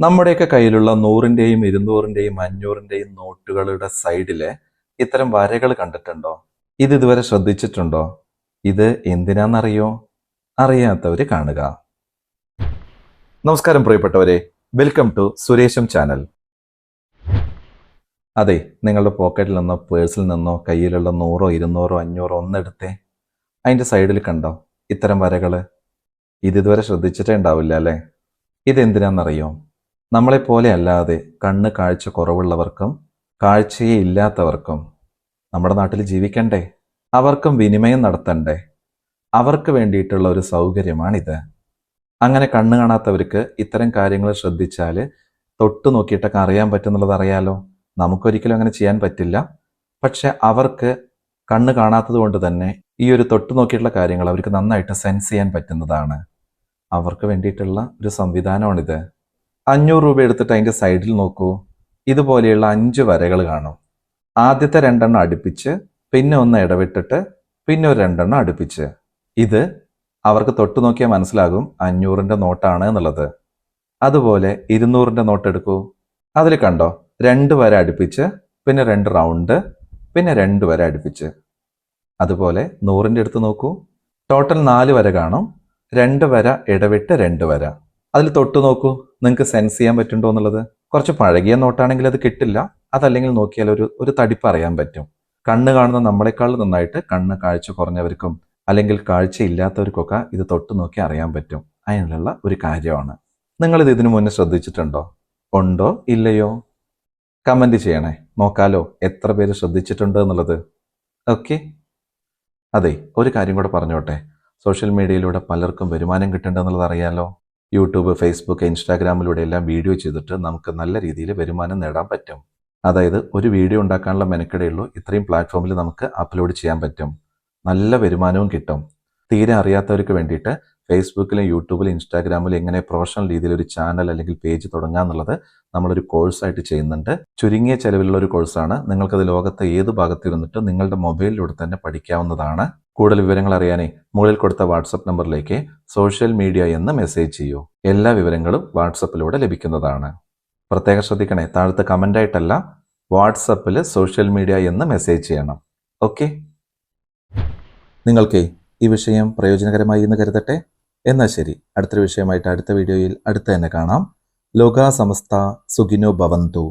നമ്മുടെയൊക്കെ കയ്യിലുള്ള നൂറിന്റെയും ഇരുന്നൂറിന്റെയും അഞ്ഞൂറിന്റെയും നോട്ടുകളുടെ സൈഡിലെ ഇത്തരം വരകൾ കണ്ടിട്ടുണ്ടോ? ഇത് ഇതുവരെ ശ്രദ്ധിച്ചിട്ടുണ്ടോ? ഇത് എന്തിനാണെന്നറിയോ അറിയാത്തവർ കാണുക. നമസ്കാരം പ്രിയപ്പെട്ടവരെ. വെൽക്കം ടു സുരേഷം ചാനൽ. അതെ നിങ്ങളുടെ പോക്കറ്റിൽ നിന്നോ പേഴ്സിൽ നിന്നോ കയ്യിലുള്ള നൂറോ ഇരുന്നൂറോ അഞ്ഞൂറോ ഒന്നെടുത്തേ. അതിന്റെ സൈഡിൽ കണ്ടോ ഇത്തരം വരകൾ ഇത് ഇതുവരെ ശ്രദ്ധിച്ചിട്ടേ ഉണ്ടാവില്ല അല്ലേ? ഇതെന്തിനാണെന്നറിയോ നമ്മളെപ്പോലെ അല്ലാതെ കണ്ണ് കാഴ്ച കുറവുള്ളവർക്കും കാഴ്ചയെ ഇല്ലാത്തവർക്കും നമ്മുടെ നാട്ടിൽ ജീവിക്കണ്ടേ? അവർക്കും വിനിമയം നടത്തണ്ടേ? അവർക്ക് വേണ്ടിയിട്ടുള്ള ഒരു സൗകര്യമാണിത്. അങ്ങനെ കണ്ണ് കാണാത്തവർക്ക് ഇത്തരം കാര്യങ്ങൾ ശ്രദ്ധിച്ചാൽ തൊട്ട് നോക്കിയിട്ടൊക്കെ അറിയാൻ പറ്റുന്നുള്ളത് അറിയാലോ? നമുക്കൊരിക്കലും അങ്ങനെ ചെയ്യാൻ പറ്റില്ല. പക്ഷെ അവർക്ക് കണ്ണ് കാണാത്തത് കൊണ്ട് തന്നെ ഈ ഒരു തൊട്ട് നോക്കിയിട്ടുള്ള കാര്യങ്ങൾ അവർക്ക് നന്നായിട്ട് സെൻസ് ചെയ്യാൻ പറ്റുന്നതാണ്. അവർക്ക് വേണ്ടിയിട്ടുള്ള ഒരു സംവിധാനമാണിത്. അഞ്ഞൂറ് രൂപ എടുത്തിട്ട് അതിന്റെ സൈഡിൽ നോക്കൂ. ഇതുപോലെയുള്ള അഞ്ച് വരകൾ കാണും. ആദ്യത്തെ രണ്ടെണ്ണം അടുപ്പിച്ച് പിന്നെ ഒന്ന് ഇടവിട്ടിട്ട് പിന്നെ ഒരു രണ്ടെണ്ണം അടുപ്പിച്ച്. ഇത് അവർക്ക് തൊട്ടു നോക്കിയാൽ മനസ്സിലാകും അഞ്ഞൂറിന്റെ നോട്ടാണ് എന്നുള്ളത്. അതുപോലെ ഇരുന്നൂറിന്റെ നോട്ട് എടുക്കൂ. അതിൽ കണ്ടോ രണ്ട് വര അടുപ്പിച്ച് പിന്നെ രണ്ട് റൗണ്ട് പിന്നെ രണ്ട് വര അടുപ്പിച്ച്. അതുപോലെ നൂറിന്റെ അടുത്ത് നോക്കൂ. ടോട്ടൽ നാല് വര കാണും. രണ്ട് വര ഇടവിട്ട് രണ്ട് വര. അതിൽ തൊട്ട് നോക്കൂ. നിങ്ങൾക്ക് സെൻസ് ചെയ്യാൻ പറ്റുണ്ടോ എന്നുള്ളത്? കുറച്ച് പഴകിയ നോട്ടാണെങ്കിൽ അത് കിട്ടില്ല. അതല്ലെങ്കിൽ നോക്കിയാൽ ഒരു ഒരു തടിപ്പ് അറിയാൻ പറ്റും. കണ്ണ് കാണുന്ന നമ്മളെക്കാൾ നന്നായിട്ട് കണ്ണ് കാഴ്ച കുറഞ്ഞവർക്കും അല്ലെങ്കിൽ കാഴ്ച ഇല്ലാത്തവർക്കൊക്കെ ഇത് തൊട്ട് നോക്കി അറിയാൻ പറ്റും. അതിനുള്ള ഒരു കാര്യമാണ്. നിങ്ങളിത് ഇതിനു മുന്നേ ശ്രദ്ധിച്ചിട്ടുണ്ടോ? ഉണ്ടോ? ഇല്ലയോ? കമന്റ് ചെയ്യണേ. നോക്കാലോ എത്ര പേര് ശ്രദ്ധിച്ചിട്ടുണ്ട് എന്നുള്ളത്. ഓക്കെ അതെ ഒരു കാര്യം കൂടെ പറഞ്ഞോട്ടെ. സോഷ്യൽ മീഡിയയിലൂടെ പലർക്കും വരുമാനം കിട്ടുന്നുണ്ടെന്നുള്ളത് അറിയാലോ? യൂട്യൂബ് ഫേസ്ബുക്ക് ഇൻസ്റ്റാഗ്രാമിലൂടെ എല്ലാം വീഡിയോ ചെയ്തിട്ട് നമുക്ക് നല്ല രീതിയിൽ വരുമാനം നേടാൻ പറ്റും. അതായത് ഒരു വീഡിയോ ഉണ്ടാക്കാനുള്ള മെനക്കെടയുള്ളൂ ഇത്രയും പ്ലാറ്റ്ഫോമിൽ നമുക്ക് അപ്ലോഡ് ചെയ്യാൻ പറ്റും. നല്ല വരുമാനവും കിട്ടും. തീരെ അറിയാത്തവർക്ക് വേണ്ടിയിട്ട് ഫേസ്ബുക്കിലും യൂട്യൂബിലും ഇൻസ്റ്റാഗ്രാമിലും എങ്ങനെ പ്രൊഫഷണൽ രീതിയിൽ ഒരു ചാനൽ അല്ലെങ്കിൽ പേജ് തുടങ്ങുക എന്നുള്ളത് നമ്മളൊരു കോഴ്സായിട്ട് ചെയ്യുന്നുണ്ട്. ചുരുങ്ങിയ ചെലവിലുള്ള ഒരു കോഴ്സാണ് നിങ്ങൾക്കത് ലോകത്തെ ഏത് ഭാഗത്തിരുന്നിട്ട് നിങ്ങളുടെ മൊബൈലിലൂടെ തന്നെ പഠിക്കാവുന്നതാണ്. കൂടുതൽ വിവരങ്ങൾ അറിയാനേ മുകളിൽ കൊടുത്ത വാട്സപ്പ് നമ്പറിലേക്ക് സോഷ്യൽ മീഡിയ എന്ന് മെസ്സേജ് ചെയ്യൂ. എല്ലാ വിവരങ്ങളും വാട്സപ്പിലൂടെ ലഭിക്കുന്നതാണ്. പ്രത്യേകം ശ്രദ്ധിക്കണേ താഴത്ത് കമന്റായിട്ടല്ല വാട്സപ്പിൽ സോഷ്യൽ മീഡിയ എന്ന് മെസ്സേജ് ചെയ്യണം. ഓക്കെ നിങ്ങൾക്ക് ഈ വിഷയം പ്രയോജനകരമായി എന്ന് കരുതട്ടെ? എന്നാൽ ശരി. അടുത്തൊരു വിഷയമായിട്ട് അടുത്ത വീഡിയോയിൽ അടുത്ത് തന്നെ കാണാം. ലോകാ സമസ്ത സുഖിനോ ഭവന്തു.